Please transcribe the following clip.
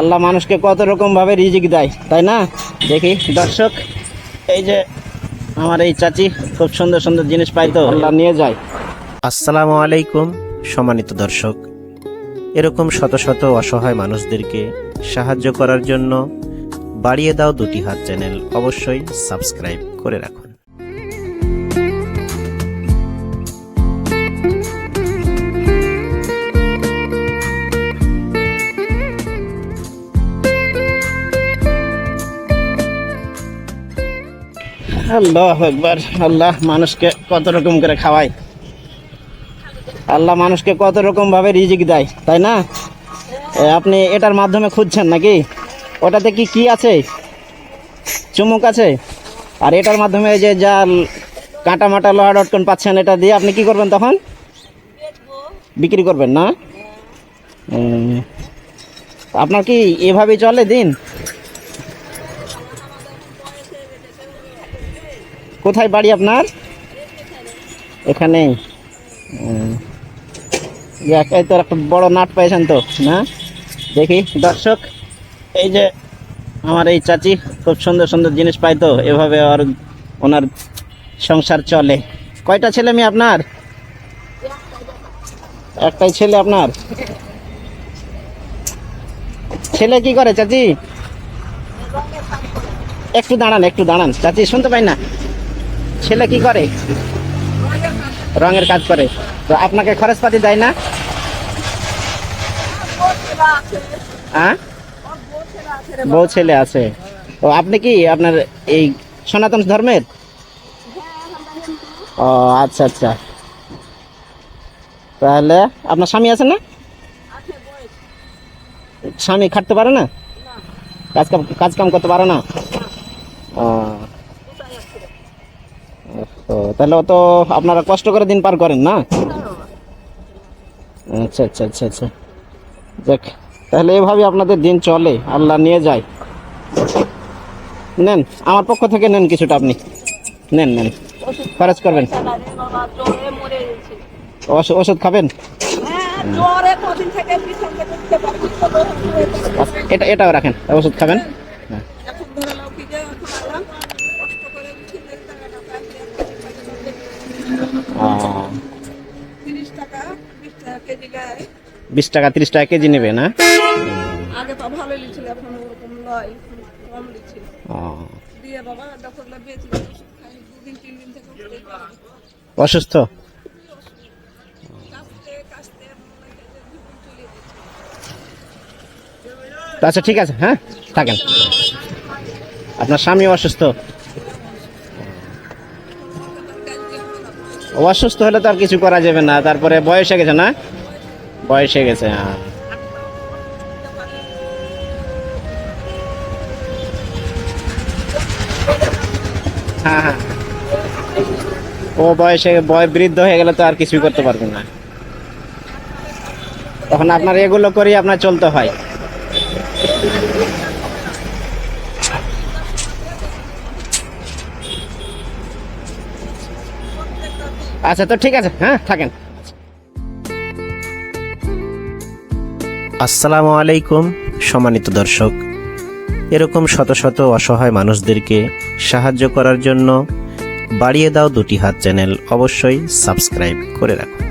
আল্লাহ মানুষকে কত রকম ভাবে রিজিক দেয়, তাই না? দেখি, দর্শক, এই যে আমার এই চাচি খুব সুন্দর সুন্দর জিনিস পাই তো, আল্লাহ নিয়ে যায়। আসসালামু আলাইকুম, সম্মানিত দর্শক। এরকম শত শত অসহায় মানুষদেরকে সাহায্য করার জন্য বাড়িয়ে দাও দুটি হাত চ্যানেল অবশ্যই সাবস্ক্রাইব করে রাখুন। আল্লাহ একবার আল্লাহ মানুষকে কত রকম করে খাওয়ায়। আল্লাহ মানুষকে কত রকম ভাবে রিজিক দেয়, তাই না? আপনি এটার মাধ্যমে খুঁজছেন নাকি? ওটাতে কি কি আছে? চুমুক আছে? আর এটার মাধ্যমে যে যা কাঁটা মাটা লোহা ডটকন পাচ্ছেন, এটা দিয়ে আপনি কি করবেন তখন? বিক্রি করবেন না? আপনার কি এভাবেই চলে দিন? কোথায় বাড়ি আপনার? এখানেই। উম, যাক, এই তো একটা বড় নাট পেয়েছেন তো না? দেখি দর্শক এই যে আমার এই চাচি খুব সুন্দর সুন্দর জিনিস পাই তো এভাবে আর ওনার সংসার চলে। কয়টা ছেলে মেয়ে আপনার? একটাই ছেলে আপনার? ছেলে কি করে চাচি? একটু দাঁড়ান একটু দাঁড়ান। চাচি শুনতে পাই না। ছেলে কি করে? রঙের কাজ করে। তো আপনাকে খরচপাতি দেয় না? হ্যাঁ? বউ ছেলে আছে। ও, আপনি কি আপনার এই সনাতন ধর্মের? ও আচ্ছা আচ্ছা। তাহলে আপনার স্বামী আছে না? স্বামী খাটতে পারে না? কাজ কাম কাজ কাম করতে পারে না? ও। তাহলে তো আপনারা কষ্ট করে দিন পার করেন না? আচ্ছা আচ্ছা আচ্ছা আচ্ছা। দেখ তাহলে এভাবে আপনাদের দিন চলে। আল্লাহ নিয়ে যায়। নেন, আমার পক্ষ থেকে নেন কিছুটা আপনি। নেন নেন। খরচ করবেন। ওষুধ খাবেন? এটা, এটাও রাখেন। ওষুধ খাবেন? হ্যাঁ এখন ধরে নাও কি যে এখন আলাম, কষ্ট করে উঠে দেড় টাকাটা পাইছি, আহ, তিরিশ টাকা বিশ টাকা তিরিশ টাকা কেজি নেবে না? আগে তো ভালো লিছিল এখন ওরকম নয় কম লিছিল। দিয়ে বাবা ডক্টর লাগিয়েছিল দুদিন তিন দিন থেকে উঠতেই পারি না। অসুস্থ আচ্ছা ঠিক আছে হ্যাঁ? থাকেন। আপনার স্বামী অসুস্থ? অসুস্থ হলে তো আর কিছু করা যাবে না, তারপরে বয়স হয়ে গেছে না? বয়স হয়ে গেছে হ্যাঁ। হ্যাঁ হ্যাঁ। ও বয়সে বয় বৃদ্ধ হয়ে গেলে তো আর কিছুই করতে পারবে না। তখন আপনার এগুলো করেই আপনার চলতে হয়। আচ্ছা তো ঠিক আছে হ্যাঁ থাকেন। আসসালামু আলাইকুম, সম্মানিত দর্শক। এরকম শত শত অসহায় মানুষদেরকে সাহায্য করার জন্য বাড়িয়ে দাও দুটি হাত চ্যানেল অবশ্যই সাবস্ক্রাইব করে রাখুন।